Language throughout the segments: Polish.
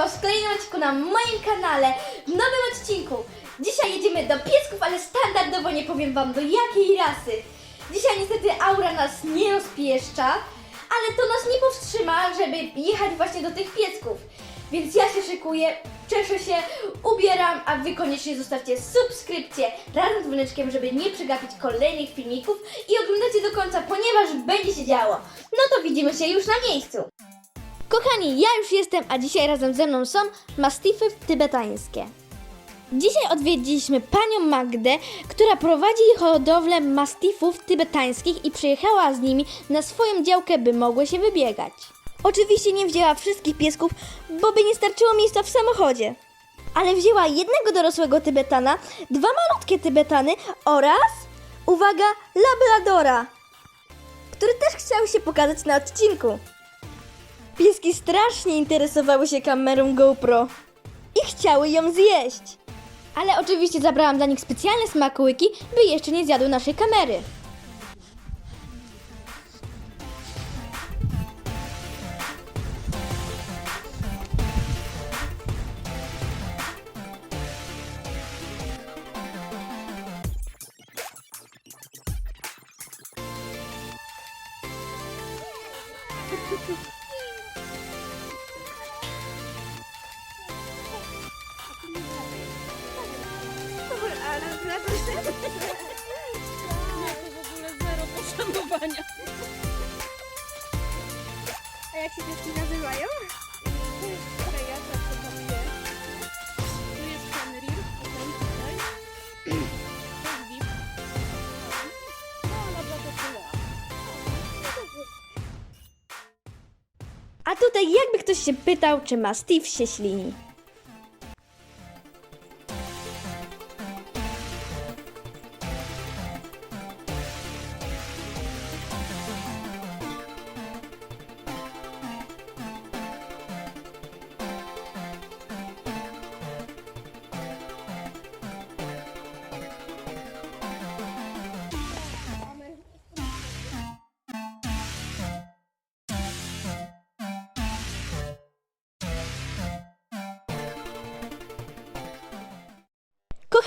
Was w kolejnym odcinku na moim kanale, w nowym odcinku. Dzisiaj jedziemy do piesków, ale standardowo nie powiem Wam do jakiej rasy. Dzisiaj niestety aura nas nie rozpieszcza, ale to nas nie powstrzyma, żeby jechać właśnie do tych piesków. Więc ja się szykuję, cieszę się, ubieram, a Wy koniecznie zostawcie subskrypcję razem z dzwoneczkiem, żeby nie przegapić kolejnych filmików i oglądajcie do końca, ponieważ będzie się działo. No to widzimy się już na miejscu. Kochani, ja już jestem, a dzisiaj razem ze mną są mastify tybetańskie. Dzisiaj odwiedziliśmy panią Magdę, która prowadzi hodowlę mastifów tybetańskich i przyjechała z nimi na swoją działkę, by mogły się wybiegać. Oczywiście nie wzięła wszystkich piesków, bo by nie starczyło miejsca w samochodzie. Ale wzięła jednego dorosłego Tybetana, dwa malutkie Tybetany oraz, uwaga, Labradora, który też chciał się pokazać na odcinku. Pieski strasznie interesowały się kamerą GoPro i chciały ją zjeść. Ale oczywiście zabrałam dla nich specjalne smakołyki, by jeszcze nie zjadły naszej kamery. Poszanowania. A jak się pieski nazywają? Freja, tak to. Tu jest Fenrir, potem tutaj. To jest Vip. No, ale to tyle. A tutaj jakby ktoś się pytał, czy ma Steve się ślini.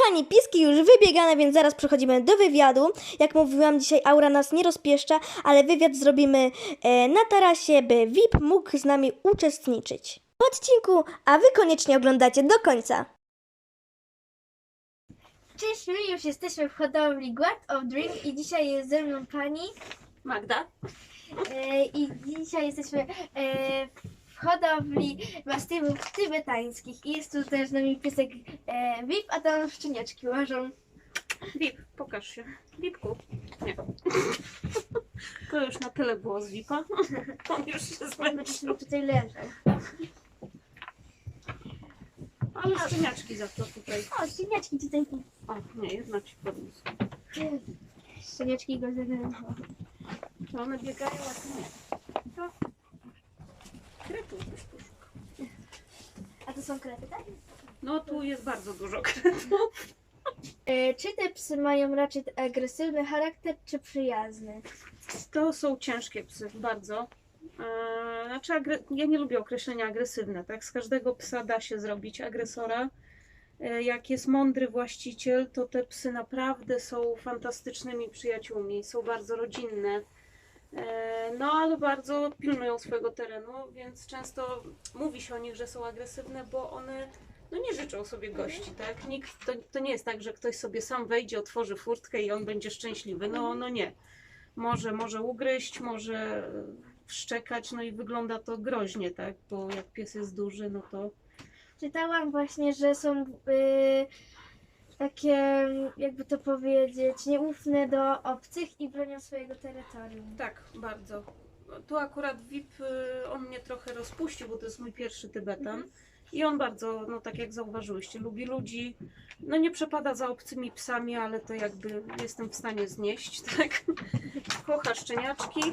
Kochani, piski już wybiegane, więc zaraz przechodzimy do wywiadu. Jak mówiłam, dzisiaj aura nas nie rozpieszcza, ale wywiad zrobimy e, na tarasie, by VIP mógł z nami uczestniczyć w odcinku, a wy koniecznie oglądacie do końca. Cześć, my już jesteśmy w hodowli Guard of Dream i dzisiaj jest ze mną pani Magda? e, i dzisiaj jesteśmy e, hodowli mastiwów tybetańskich i jest tu też z nami piesek e, VIP, a tam szczeniaczki łażą. Vip, pokaż się. Vipku. Nie. To już na tyle było z Vipa. On już się zmęczył. Tutaj leżą. Ale szczeniaczki za to tutaj. O, szczeniaczki tutaj. O, nie, jedna ci podniósł. Szczeniaczki go zadenerwowały. To one biegają, a ty nie. To... Kretów byś poszukał. A to są krety, tak? No tu jest bardzo dużo kretów. E, czy te psy mają raczej agresywny charakter, czy przyjazny? To są ciężkie psy, bardzo. Eee, Znaczy, agre- ja nie lubię określenia agresywne, tak? Z każdego psa da się zrobić agresora. E, Jak jest mądry właściciel, to te psy naprawdę są fantastycznymi przyjaciółmi, są bardzo rodzinne. E, No, ale bardzo pilnują swojego terenu, więc często mówi się o nich, że są agresywne, bo one no nie życzą sobie gości, tak? Nikt, to, to nie jest tak, że ktoś sobie sam wejdzie, otworzy furtkę i on będzie szczęśliwy. No, no nie może, może ugryźć, może wszczekać, no i wygląda to groźnie, tak? Bo jak pies jest duży, no to Czytałam właśnie, że są y, takie, jakby to powiedzieć, nieufne do obcych i bronią swojego terytorium. tak, bardzo. Tu akurat VIP, y, on mnie trochę rozpuścił, bo to jest mój pierwszy Tybetan. I on bardzo, no tak jak zauważyłyście, lubi ludzi. No nie przepada za obcymi psami, ale to jakby jestem w stanie znieść, tak? Kocha szczeniaczki.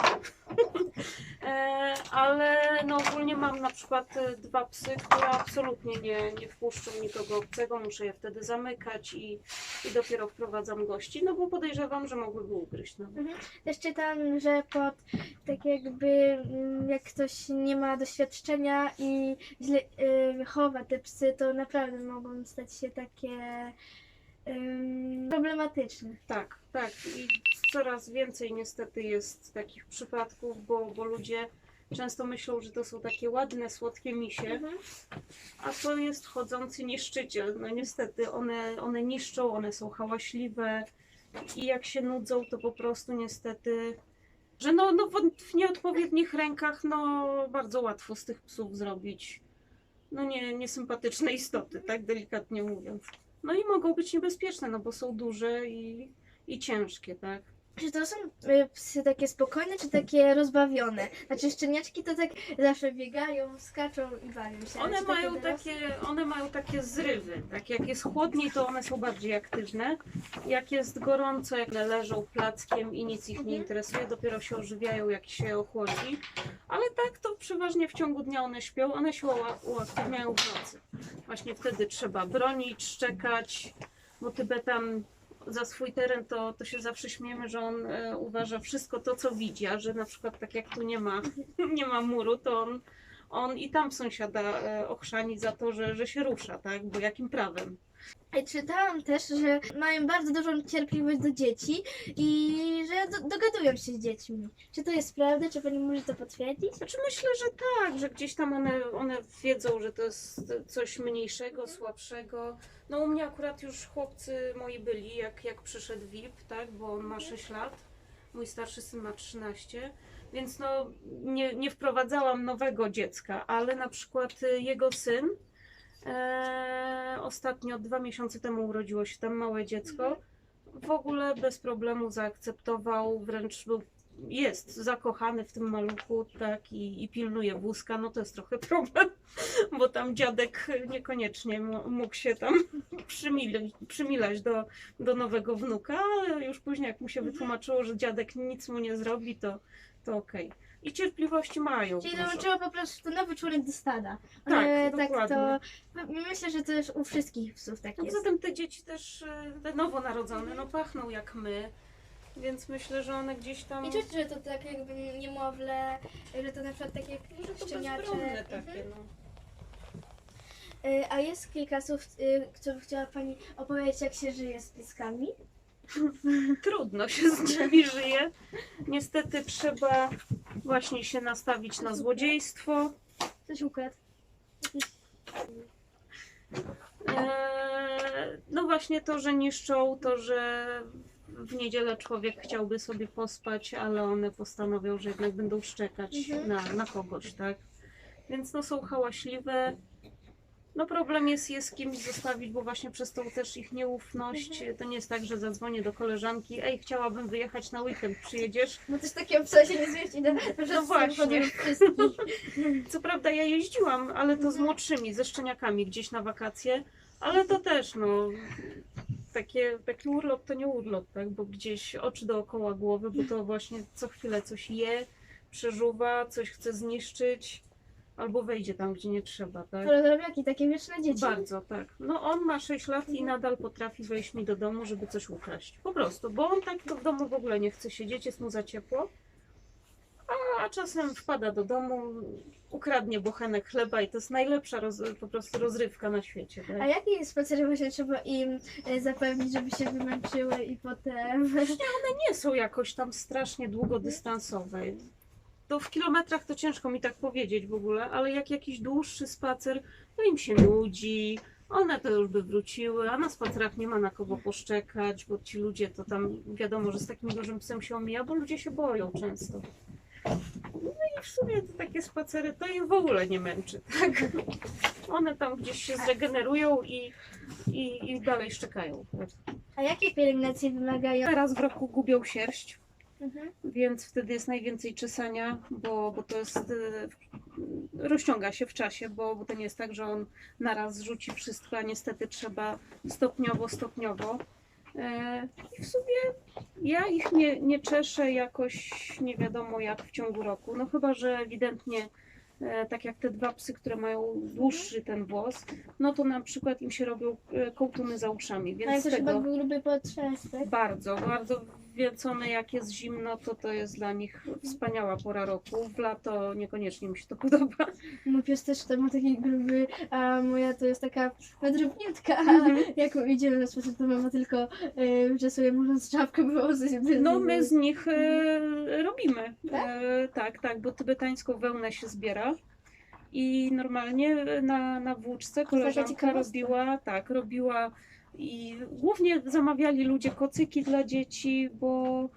E, ale no ogólnie mam na przykład e, dwa psy, które absolutnie nie, nie wpuszczą nikogo obcego, muszę je wtedy zamykać i, i dopiero wprowadzam gości, no bo podejrzewam, że mogłyby ugryźć. No. Też czytam, że pod tak jakby mm, jak ktoś nie ma doświadczenia i źle, y, chowa te psy, to naprawdę mogą stać się takie ym, problematyczne. Tak, tak. I coraz więcej niestety jest takich przypadków, bo, bo ludzie często myślą, że to są takie ładne, słodkie misie, Mhm. a to jest chodzący niszczyciel. No niestety one, one niszczą, one są hałaśliwe i jak się nudzą, to po prostu niestety, że no, no w, w nieodpowiednich rękach no bardzo łatwo z tych psów zrobić no nie, niesympatyczne istoty, tak delikatnie mówiąc. No i mogą być niebezpieczne, no bo są duże i, i ciężkie, tak? Czy to są y, psy takie spokojne, czy takie rozbawione? Znaczy szczeniaczki to tak zawsze biegają, skaczą i bawią się. One mają dorosłe- takie, one mają takie zrywy. Tak jak jest chłodniej, to one są bardziej aktywne. Jak jest gorąco, jak leżą plackiem i nic ich nie Mhm. interesuje, dopiero się ożywiają, jak się ochłodzi. Ale tak to przeważnie w ciągu dnia one śpią, one się ua- uaktywniają w nocy. Właśnie wtedy trzeba bronić, szczekać, bo Tybetan za swój teren to, to się zawsze śmiejemy, że on e, uważa wszystko to, co widzi, a że na przykład tak jak tu nie ma, nie ma muru, to on on i tam sąsiada e, ochrzani za to, że, że się rusza, tak? Bo jakim prawem? Czytałam też, że mają bardzo dużą cierpliwość do dzieci i że do, dogadują się z dziećmi. Czy to jest prawda? Czy pani może to potwierdzić? Znaczy myślę, że tak, że gdzieś tam one, one wiedzą, że to jest coś mniejszego, słabszego. No u mnie akurat już chłopcy moi byli, jak, jak przyszedł VIP, tak? Bo on ma 6 lat, mój starszy syn ma 13. Więc no, nie, nie wprowadzałam nowego dziecka, ale na przykład y, jego syn e, ostatnio, dwa miesiące temu urodziło się tam małe dziecko. W ogóle bez problemu zaakceptował, wręcz był, jest zakochany w tym maluchu, tak, i, i pilnuje wózka. No to jest trochę problem, bo tam dziadek niekoniecznie mógł się tam przymilać, przymilać do, do nowego wnuka, ale już później jak mu się wytłumaczyło, że dziadek nic mu nie zrobi, to, to okej. I cierpliwości mają. Czyli dołączyła po prostu nowy członek do stada. Tak, One tak to. Myślę, że to już u wszystkich psów tak No jest. poza tym te dzieci też, e, te nowonarodzone, no pachną jak my, więc myślę, że one gdzieś tam... I czuć, że to tak jakby niemowlę, że to na przykład tak jak Może to szczeniacze. bezbronne Mhm. takie, no. Y, A jest kilka słów, y, które chciała Pani opowiedzieć, jak się żyje z pieskami? Trudno się z nimi żyje. Niestety trzeba właśnie się nastawić na złodziejstwo. Coś ukradł? Eee, no właśnie to, że niszczą, to, że w niedzielę człowiek chciałby sobie pospać, ale one postanowią, że jednak będą szczekać Mhm. na, na kogoś, tak? Więc no są hałaśliwe. No problem jest je z kimś zostawić, bo właśnie przez tą też ich nieufność, to nie jest tak, że zadzwonię do koleżanki, ej, chciałabym wyjechać na weekend, przyjedziesz? No też takiego psa się nie zmieści do No właśnie. Co prawda ja jeździłam, ale to z Mhm. młodszymi, ze szczeniakami gdzieś na wakacje, ale to też no takie, taki urlop to nie urlop, tak? Bo gdzieś oczy dookoła głowy, bo to właśnie co chwilę coś je, przeżuwa, coś chce zniszczyć, albo wejdzie tam, gdzie nie trzeba, tak? Robiaki, takie wieczne dzieci. Bardzo, tak. No on ma 6 lat i nadal potrafi wejść mi do domu, żeby coś ukraść. Po prostu, bo on tak w domu w ogóle nie chce siedzieć, jest mu za ciepło. A, a czasem wpada do domu, ukradnie bochenek chleba i to jest najlepsza roz, po prostu rozrywka na świecie. A Tak? jakie spacery właśnie trzeba im e, zapewnić, żeby się wymęczyły i potem... Nie są jakoś tam strasznie długodystansowe. To w kilometrach to ciężko mi tak powiedzieć w ogóle, ale jak jakiś dłuższy spacer, to im się nudzi, one to już by wróciły, a na spacerach nie ma na kogo poszczekać, bo ci ludzie to tam wiadomo, że z takim dużym psem się omija, bo ludzie się boją często. No i w sumie to takie spacery to im w ogóle nie męczy, tak? One tam gdzieś się zregenerują i, i, i dalej szczekają. A jakie pielęgnacje wymagają? Raz w roku gubią sierść, Mhm. więc wtedy jest najwięcej czesania, bo, bo to jest. y, rozciąga się w czasie, bo, bo to nie jest tak, że on naraz zrzuci wszystko, a niestety trzeba stopniowo, stopniowo. E, I w sumie ja ich nie, nie czeszę jakoś nie wiadomo jak w ciągu roku. No chyba, że ewidentnie e, tak jak te dwa psy, które mają dłuższy ten włos, no to na przykład im się robią e, kołtuny za uszami, więc Ale to tego... chyba gruby potrzest, tak? Bardzo, bardzo więc one jak jest zimno, to to jest dla nich wspaniała pora roku. W lato niekoniecznie mi się to podoba. Mój pies też to ma taki gruby, a moja to jest taka no, drobniutka, a Mhm. jak idziemy na spacer, to mama tylko y, czasuje z czapkę wywozy. żeby- No my z nich e, robimy. Tak? E, tak, tak, bo tybetańską wełnę się zbiera. I normalnie na, na włóczce koleżanka robiła, tak, robiła i głównie zamawiali ludzie kocyki dla dzieci, bo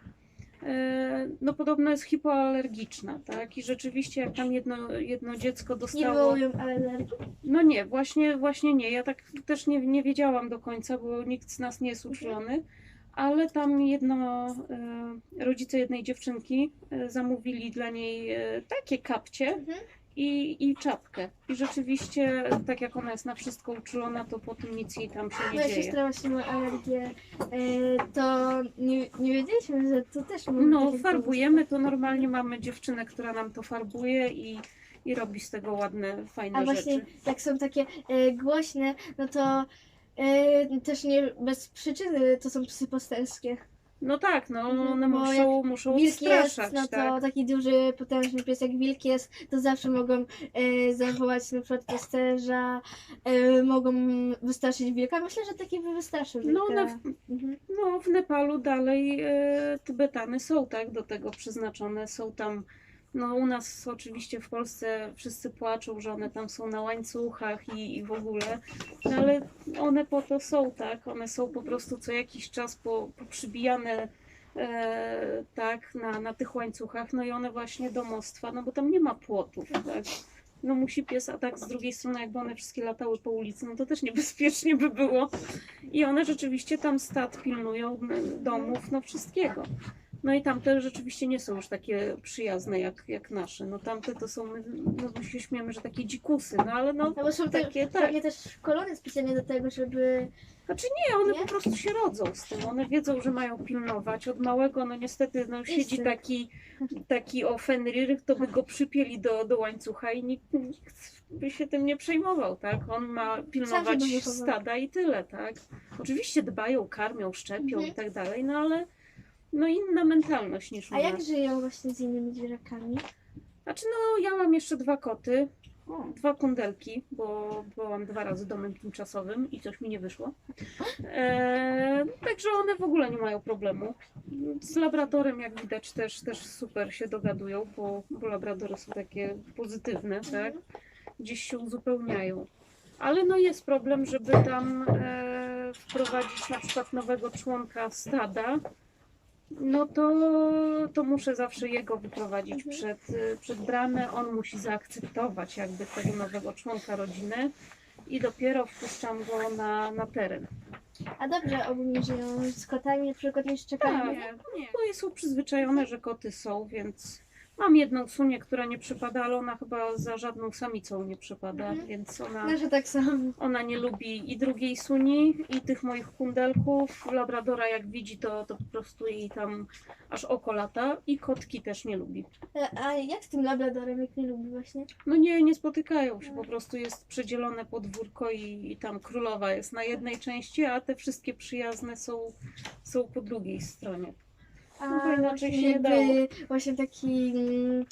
e, no podobno jest hipoalergiczna, tak? I rzeczywiście jak tam jedno, jedno dziecko Nie dostało... wywołują alergii. No nie, właśnie, właśnie nie. Ja tak też nie, nie wiedziałam do końca, bo nikt z nas nie jest uczulony. Ale tam jedno, e, rodzice jednej dziewczynki e, zamówili dla niej takie kapcie Mhm. I, i czapkę. I rzeczywiście, tak jak ona jest na wszystko uczulona, to po tym nic jej tam się nie Moja dzieje. siostra właśnie ma alergię, y, to nie, nie wiedzieliśmy, że to też może No, takie farbujemy to normalnie, mamy dziewczynę, która nam to farbuje i, i robi z tego ładne, fajne A właśnie rzeczy. jak są takie y, głośne, no to y, też nie bez przyczyny to są psy pasterskie. No tak, no Mhm, one bo muszą, muszą Wilk jest, odstraszać, no to tak. taki duży, potężny pies jak wilk jest, to zawsze mogą y, zawołać na przykład pasterza, y, mogą wystraszyć wilka. Myślę, że taki by wystraszył wilka. No, w, Mhm. no w Nepalu dalej e, Tybetany są tak do tego przeznaczone, są tam no u nas oczywiście w Polsce wszyscy płaczą, że one tam są na łańcuchach i, i w ogóle, no ale one po to są, tak, one są po prostu co jakiś czas po, poprzybijane e, tak na, na tych łańcuchach, no i one właśnie domostwa, no bo tam nie ma płotów, tak. No musi pies, a tak z drugiej strony jakby one wszystkie latały po ulicy, no to też niebezpiecznie by było. I one rzeczywiście tam stad pilnują domów, no wszystkiego. No i tamte rzeczywiście nie są już takie przyjazne jak, jak nasze. No tamte to są, my, no my się śmiemy, że takie dzikusy, no ale no No bo są te, takie, tak. pewnie też szkolone specjalnie do tego, żeby... Znaczy nie, one Nie? po prostu się rodzą z tym. One wiedzą, że mają pilnować. Od małego, no niestety, no siedzi Instynkt. taki, taki o to by go przypieli do, do łańcucha i nikt, nikt by się tym nie przejmował, tak? On ma pilnować stada i tyle, tak? Oczywiście dbają, karmią, szczepią Mhm. i tak dalej, no ale no inna mentalność niż u A jak żyją właśnie z innymi zwierzakami? Znaczy no, ja mam jeszcze dwa koty, dwa kundelki, bo byłam dwa razy domem tymczasowym i coś mi nie wyszło. E, także one w ogóle nie mają problemu. Z labradorem, jak widać, też, też super się dogadują, bo, bo labradory są takie pozytywne, tak? Gdzieś się uzupełniają. Ale no jest problem, żeby tam e, wprowadzić na przykład nowego członka stada, no to, to muszę zawsze jego wyprowadzić Mhm. przed, przed bramę. On musi zaakceptować jakby tego nowego członka rodziny i dopiero wpuszczam go na, na teren. A dobrze ogólnie żyją z kotami, na przykład nie szczekają. Tak, nie. Bo są przyzwyczajone, że koty są, więc mam jedną sunię, która nie przypada, ale ona chyba za żadną samicą nie przypada, Mhm. więc ona, Nasze tak samo. ona nie lubi i drugiej suni, i tych moich kundelków. Labradora jak widzi, to, to po prostu jej tam aż oko lata i kotki też nie lubi. E, A jak z tym labradorem, jak nie lubi właśnie? No nie, nie spotykają się, po prostu jest przedzielone podwórko i, i tam królowa jest na jednej części, a te wszystkie przyjazne są, są po drugiej stronie. A No bo inaczej właśnie się nie jakby dało. właśnie taki mm,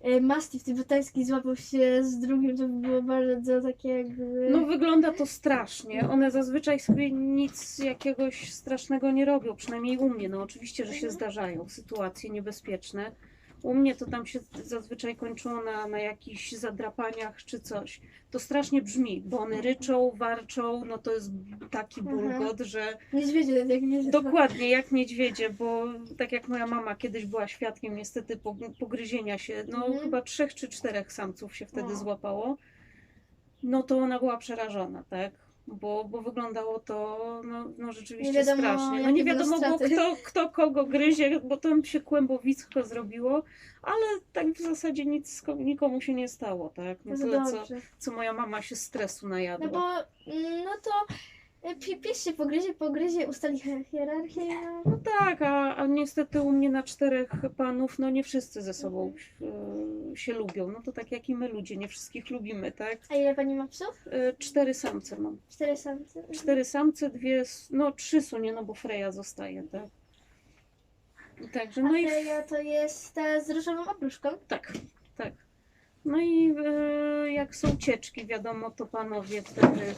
e, mastiff tybetański złapał się z drugim, to by było bardzo takie jakby... No wygląda to strasznie. One zazwyczaj sobie nic jakiegoś strasznego nie robią, przynajmniej u mnie. No oczywiście, że się Mhm. zdarzają sytuacje niebezpieczne. U mnie to tam się zazwyczaj kończyło na, na jakichś zadrapaniach czy coś. To strasznie brzmi, bo one ryczą, warczą, no to jest taki Mhm. bulgot, że Niedźwiedzie, jak nie Dokładnie, jak niedźwiedzie, bo tak jak moja mama kiedyś była świadkiem niestety po- pogryzienia się, no Mhm. chyba trzech czy czterech samców się wtedy O. złapało, no to ona była przerażona, tak? Bo, bo wyglądało to no, no rzeczywiście Nie wiadomo, strasznie. No nie wiadomo było kto, kto kogo gryzie, bo tam się kłębowisko zrobiło, ale tak w zasadzie nic ko- nikomu się nie stało, tak? No No tyle co, co moja mama się stresu najadła. No bo, mm, no to pies się pogryzie, pogryzie, ustali hier- hierarchię, no. Tak, a, a niestety u mnie na czterech panów, no nie wszyscy ze sobą e, się lubią. No to tak jak i my ludzie, nie wszystkich lubimy, tak? A ile pani ma psów? E, cztery samce mam. Cztery samce? Cztery samce, dwie, s- no trzy sunie, no bo Freja zostaje, tak? Także, A no i Freja to jest ta z różową opróżką. tak, tak. No i e, jak są cieczki, wiadomo, to panowie wtedy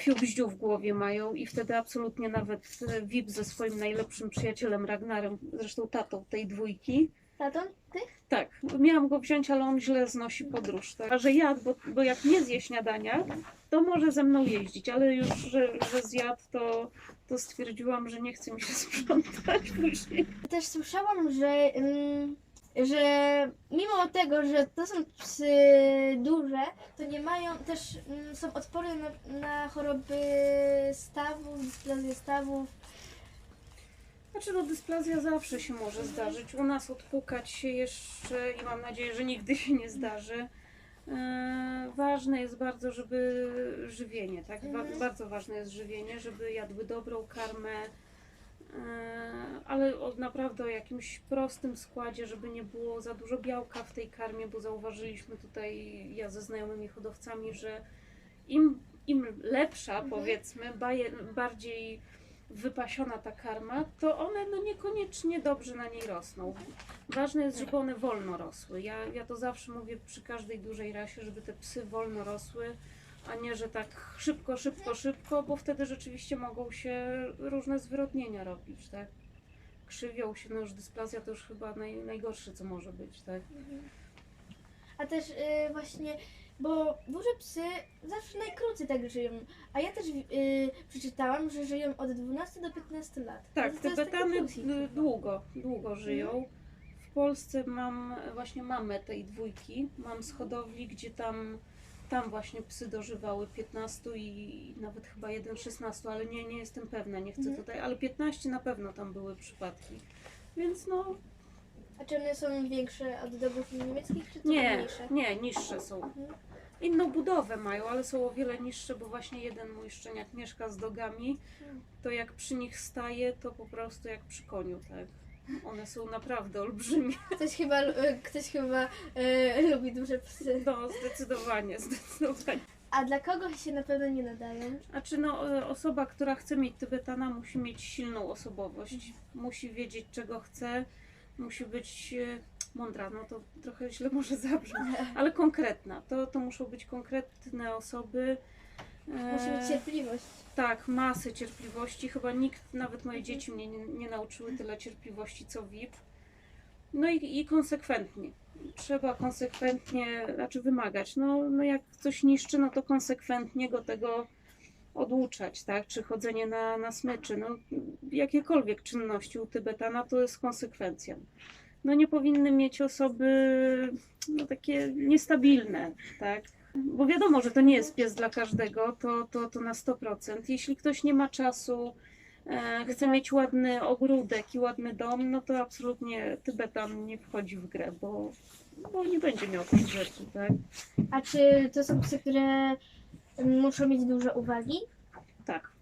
fiubździu w głowie mają i wtedy absolutnie nawet e, VIP ze swoim najlepszym przyjacielem Ragnarem, zresztą tatą tej dwójki, Tatą? Ty? Tak, miałam go wziąć, ale on źle znosi podróż. Tak? A że jadł, bo, bo jak nie zje śniadania, to może ze mną jeździć, ale już, że, że zjadł, to, to stwierdziłam, że nie chce mi się sprzątać później. Też słyszałam, że, ym, że mimo tego, że to są psy duże, to nie mają, też ym, są odporne na, na choroby stawów, dysplazję stawów. Znaczy, no dysplazja zawsze się może zdarzyć. U nas odpukać się jeszcze i mam nadzieję, że nigdy się nie zdarzy. E, ważne jest bardzo, żeby żywienie, tak? Ba- Mhm. bardzo ważne jest żywienie, żeby jadły dobrą karmę, ale o, naprawdę o jakimś prostym składzie, żeby nie było za dużo białka w tej karmie, bo zauważyliśmy tutaj, ja ze znajomymi hodowcami, że im, im lepsza, Mhm. powiedzmy, baje, bardziej wypasiona ta karma, to one no niekoniecznie dobrze na niej rosną. Ważne jest, żeby one wolno rosły. Ja, ja to zawsze mówię przy każdej dużej rasie, żeby te psy wolno rosły, a nie, że tak szybko, szybko, szybko, bo wtedy rzeczywiście mogą się różne zwyrodnienia robić, tak? Krzywią się, no już dysplazja to już chyba naj, najgorsze, co może być, tak? A też y, właśnie, bo duże psy zawsze najkrócej tak żyją. A ja też y, przeczytałam, że żyją od 12 do 15 lat. Tak, plusik. d- długo, długo żyją. W Polsce mam właśnie mamę tej dwójki. Mam z hodowli, gdzie tam, tam właśnie psy dożywały 15 i nawet chyba jeden 16, ale nie, nie jestem pewna, nie chcę Mhm. tutaj, ale 15 na pewno tam były przypadki. Więc no A czy one są większe od dogów niemieckich, czy to nie, mniejsze? nie, niższe są. Mhm. Inną budowę mają, ale są o wiele niższe, bo właśnie jeden mój szczeniak mieszka z dogami, Mhm. to jak przy nich staje, to po prostu jak przy koniu, tak. One są naprawdę olbrzymie. Ktoś chyba, y, ktoś chyba y, lubi duże psy. No, zdecydowanie, zdecydowanie. A dla kogo się na pewno nie nadają? Znaczy, no, e, osoba, która chce mieć Tybetana, musi mieć silną osobowość, musi wiedzieć, czego chce, musi być mądra, no to trochę źle może zabrzmi, ale konkretna. To, to muszą być konkretne osoby. E, Musi mieć cierpliwość. Tak, masę cierpliwości. Chyba nikt, nawet moje dzieci mnie nie, nie nauczyły tyle cierpliwości co VIP. No i, i konsekwentnie. Trzeba konsekwentnie, znaczy wymagać. No, no jak coś niszczy, no to konsekwentnie go tego oduczać, tak? Czy chodzenie na, na smyczy. No, jakiekolwiek czynności u Tybetana to jest konsekwencja. No nie powinny mieć osoby no, takie niestabilne, tak? Bo wiadomo, że to nie jest pies dla każdego, to, to, to na 100%. Jeśli ktoś nie ma czasu, e, chce mieć ładny ogródek i ładny dom, no to absolutnie Tybetan nie wchodzi w grę, bo, bo nie będzie miał tych rzeczy, tak? A czy to są psy, które muszą mieć dużo uwagi? Tak.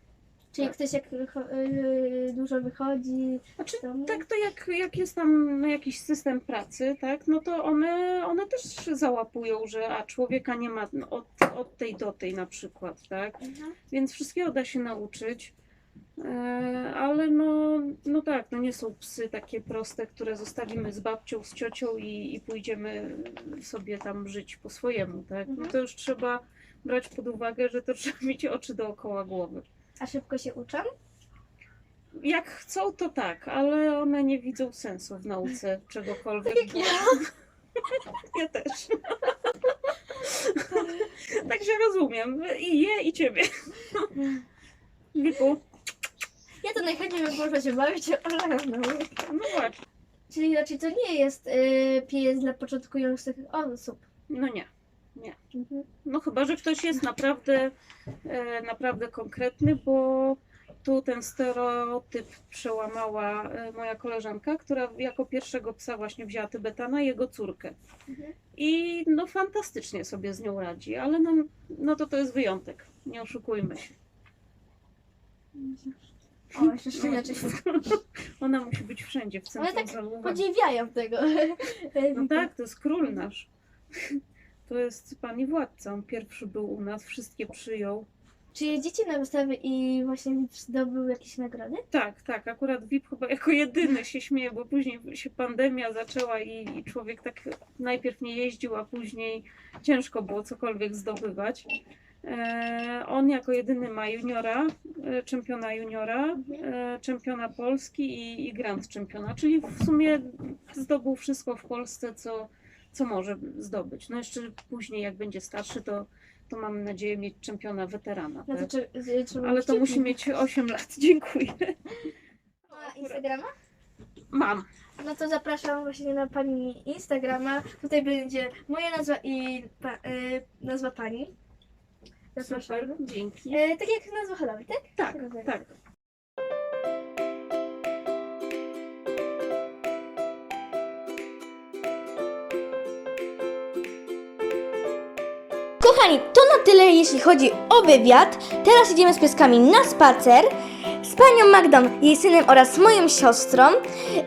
Czyli Tak. ktoś jak wycho- y, dużo wychodzi Znaczy, domu? tak to jak, jak jest tam jakiś system pracy, tak, no to one, one też załapują, że a człowieka nie ma od, od tej do tej na przykład, tak? Mhm. Więc wszystkiego da się nauczyć. E, Ale no, no tak, no nie są psy takie proste, które zostawimy z babcią, z ciocią i, i pójdziemy sobie tam żyć po swojemu, tak? No Mhm. to już trzeba brać pod uwagę, że to trzeba mieć oczy dookoła głowy. A szybko się uczą? Jak chcą, to tak, ale one nie widzą sensu w nauce czegokolwiek. Tak jak ja. Ja też. Także rozumiem. I je, i ciebie. Wiku, Ja to najchętniej bym poszła się bawić, ale no. no właśnie. Czyli raczej to nie jest y, pies dla początkujących osób. No nie. Mhm. No chyba, że ktoś jest naprawdę, e, naprawdę konkretny, bo tu ten stereotyp przełamała e, moja koleżanka, która jako pierwszego psa właśnie wzięła Tybetana i jego córkę. Mhm. I no fantastycznie sobie z nią radzi, ale no, no to to jest wyjątek, nie oszukujmy się. O, jeszcze szczeniaczek Ona musi być wszędzie, w centrum Ale tak podziwiają tego. No tak, to jest król nasz. To jest pan i władca. On pierwszy był u nas, wszystkie przyjął. Czy jeździcie na wystawy i właśnie zdobył jakieś nagrody? Tak, tak, akurat VIP chyba jako jedyny się śmieje, bo później się pandemia zaczęła i, i człowiek tak najpierw nie jeździł, a później ciężko było cokolwiek zdobywać. E, on jako jedyny ma juniora, e, czempiona juniora, e, czempiona Polski i, i grand czempiona, czyli w sumie zdobył wszystko w Polsce, co, co może zdobyć. No jeszcze później, jak będzie starszy, to, to mam nadzieję mieć czempiona weterana. No to tak? czy, czy, czy Ale to musi mieć 8 lat. Dziękuję. Na Instagrama? Mam. No to zapraszam właśnie na pani Instagrama. Tutaj będzie moja nazwa i pa, y, nazwa pani. Zapraszam. Super, dzięki. E, tak jak nazwa hodowli, tak? Tak, tak. Kochani, to na tyle jeśli chodzi o wywiad. Teraz idziemy z pieskami na spacer. Z panią Magdą, jej synem oraz moją siostrą. Yy,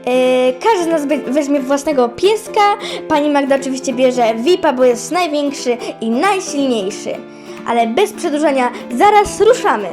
każdy z nas we- weźmie własnego pieska. Pani Magda oczywiście bierze VIPa, bo jest największy i najsilniejszy. Ale bez przedłużania, zaraz ruszamy.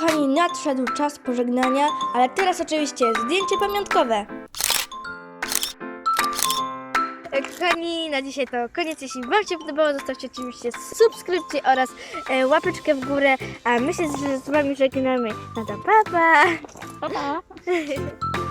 Kochani, nadszedł czas pożegnania, ale teraz oczywiście zdjęcie pamiątkowe. Kochani, na dzisiaj to koniec. Jeśli Wam się podobało, zostawcie oczywiście subskrypcję oraz e, łapeczkę w górę. A my się z, z Wami żegnamy. No to pa, pa! Pa, pa.